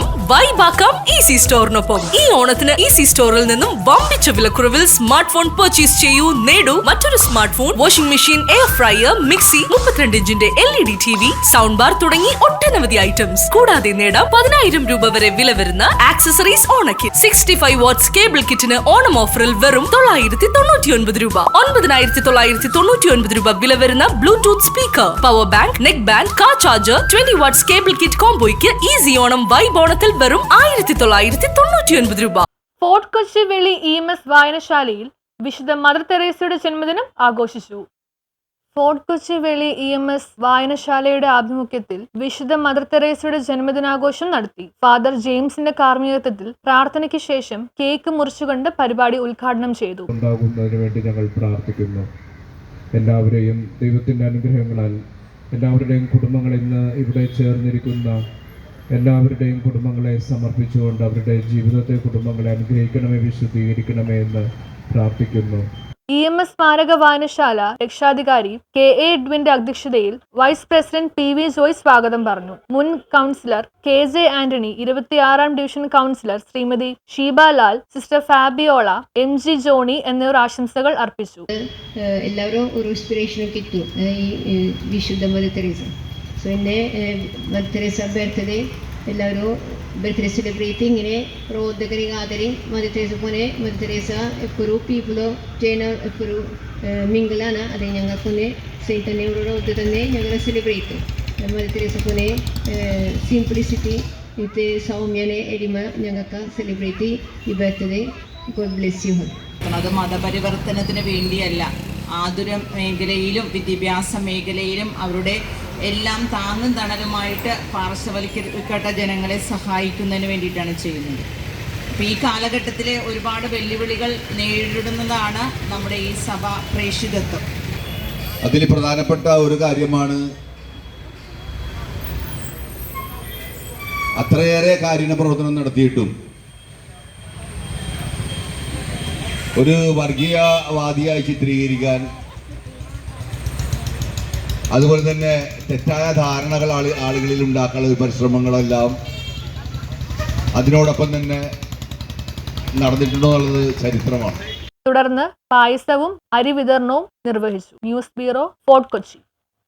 Onam വൈബാക്കാം easy സ്റ്റോറിനൊപ്പം. ഈ ഓണത്തിന് easy സ്റ്റോറിൽ നിന്നും വമ്പിച്ച വിലക്കുറവിൽ സ്മാർട്ട് ഫോൺ പർച്ചേസ് ചെയ്യൂ നേടൂ. മറ്റൊരു smart phone washing machine air fryer mixie മുപ്പത്തിരണ്ട് ഇഞ്ചിന്റെ L E D T V sound bar തുടങ്ങി ഒട്ടനവധി ഐറ്റംസ് കൂടാതെ നേടാം പതിനായിരം രൂപ വരെ വില വരുന്ന ആക്സസറീസ് ഓണക്കിറ്റ്. സിക്സ്റ്റി ഫൈവ് വാട്ട്സ് കേബിൾ കിറ്റിന് ഓണം ഓഫറിൽ വെറും തൊള്ളായിരത്തി തൊണ്ണൂറ്റി ഒൻപത് രൂപ. ഒൻപതിനായിരത്തി തൊള്ളായിരത്തി തൊണ്ണൂറ്റി ഒൻപത് രൂപ വില വരുന്ന Bluetooth speaker power bank neck band car charger twenty watts cable kit കോംബോയ്ക്ക് easy Onam vibe ഓണത്തിൽ വെറും ആയിരത്തി തൊള്ളായിരത്തി തൊണ്ണൂറ്റി ഒൻപത് രൂപ. ഫോർട്ട് കൊച്ചി വെള്ളി ഇ എം എസ് വായനശാലയിൽ വിശുദ്ധ മദർ തെരേസയുടെ ജന്മദിനം ആഘോഷിച്ചു. ഫോർട്ട് കൊച്ചി വെളി ഇ എം എസ് വായനശാലയുടെ ആഭിമുഖ്യത്തിൽ വിശുദ്ധ മദർ തെരേസയുടെ ജന്മദിനാഘോഷം നടത്തി. ഫാദർ ജെയിംസിന്റെ കാർമ്മികത്വത്തിൽ പ്രാർത്ഥനയ്ക്ക് ശേഷം കേക്ക് മുറിച്ചുകൊണ്ട് പരിപാടി ഉദ്ഘാടനം ചെയ്തു. ഉണ്ടാകുന്നതിന് വേണ്ടി ഞങ്ങൾ പ്രാർത്ഥിക്കുന്നു. എല്ലാവരെയും ദൈവത്തിന്റെ അനുഗ്രഹങ്ങളാൽ എല്ലാവരുടെയും കുടുംബങ്ങൾ ഇന്ന് ഇവിടെ ചേർന്നിരിക്കുന്ന എല്ലാവരുടെയും കുടുംബങ്ങളെ സമർപ്പിച്ചുകൊണ്ട് അവരുടെ ജീവിതത്തെ കുടുംബങ്ങളെ അനുഗ്രഹിക്കണമേ വിശുദ്ധീകരിക്കണമേ എന്ന് പ്രാർത്ഥിക്കുന്നു. ഇ എം എസ് സ്മാരക വായനശാല രക്ഷാധികാരി കെ എ എഡ്വിന്റെ അധ്യക്ഷതയിൽ vice president P V Joy സ്വാഗതം പറഞ്ഞു. മുൻ കൗൺസിലർ കെ ജെ ആന്റണി ഇരുപത്തിയാറാം division councillor Shrimati Sheebalal sister Fabiola M G Johny എന്നിവർ ആശംസകൾ അർപ്പിച്ചു. എല്ലാവരും ഒരു ഇൻസ്പിറേഷൻ കിട്ടും. ഈ വിശുദ്ധ തെരേസ. സോ എന്റെ ബർത്ത്ഡേസ് ബർത്ത്ഡേ എല്ലാവരും ബർത്ത്ഡേ സെലിബ്രേറ്റ് ഇങ്ങനെ റോദ്ദകരി ഗാദറിങ് മദർ തെരേസ പോലെ മദർ തെരേസ എപ്പോഴും പീപ്പിളോ ചെയ്യുന്ന എപ്പോഴും മിങ്കിളാണ്. അത് ഞങ്ങൾക്കൊന്ന് സെയിം തന്നെ ഇവരുടെ തന്നെ ഞങ്ങൾ സെലിബ്രേറ്റ് മദർ തെരേസ പോലെ സിംപ്ലിസിറ്റി ഇത് സൗമ്യനെ എരിമ ഞങ്ങൾക്ക് സെലിബ്രേറ്റ് ഈ ബർത്ത്ഡേ ഗോഡ് ബ്ലെസ് യു അത് മതപരിവർത്തനത്തിന് വേണ്ടിയല്ല. ആതുര മേഖലയിലും വിദ്യാഭ്യാസ മേഖലയിലും അവരുടെ എല്ലാം താങ്ങും തണലുമായിട്ട് പാർശ്വവൽക്കരിക്കപ്പെട്ട ജനങ്ങളെ സഹായിക്കുന്നതിന് വേണ്ടിയിട്ടാണ് ചെയ്യുന്നത്. അപ്പോൾ ഈ കാലഘട്ടത്തിൽ ഒരുപാട് വെല്ലുവിളികൾ നേരിടുന്നതാണ് നമ്മുടെ ഈ സഭ പ്രേക്ഷിതത്വം. അതിൽ പ്രധാനപ്പെട്ട ഒരു കാര്യമാണ് അത്രയേറെ കാരുണ്യ പ്രവർത്തനം നടത്തിയിട്ടും ഒരു വർഗീയവാദിയായി ചിത്രീകരിക്കാൻ അതുപോലെ തന്നെ തെറ്റായ ധാരണകൾ ആളി ആളുകളിൽ ഉണ്ടാക്കാനുള്ള പരിശ്രമങ്ങളെല്ലാം അതിനോടൊപ്പം തന്നെ നടന്നിട്ടുണ്ടോ എന്നുള്ളത് ചരിത്രമാണ്. തുടർന്ന് പായസവും അരി വിതരണവും നിർവഹിച്ചു. News bureau Fort Kochi.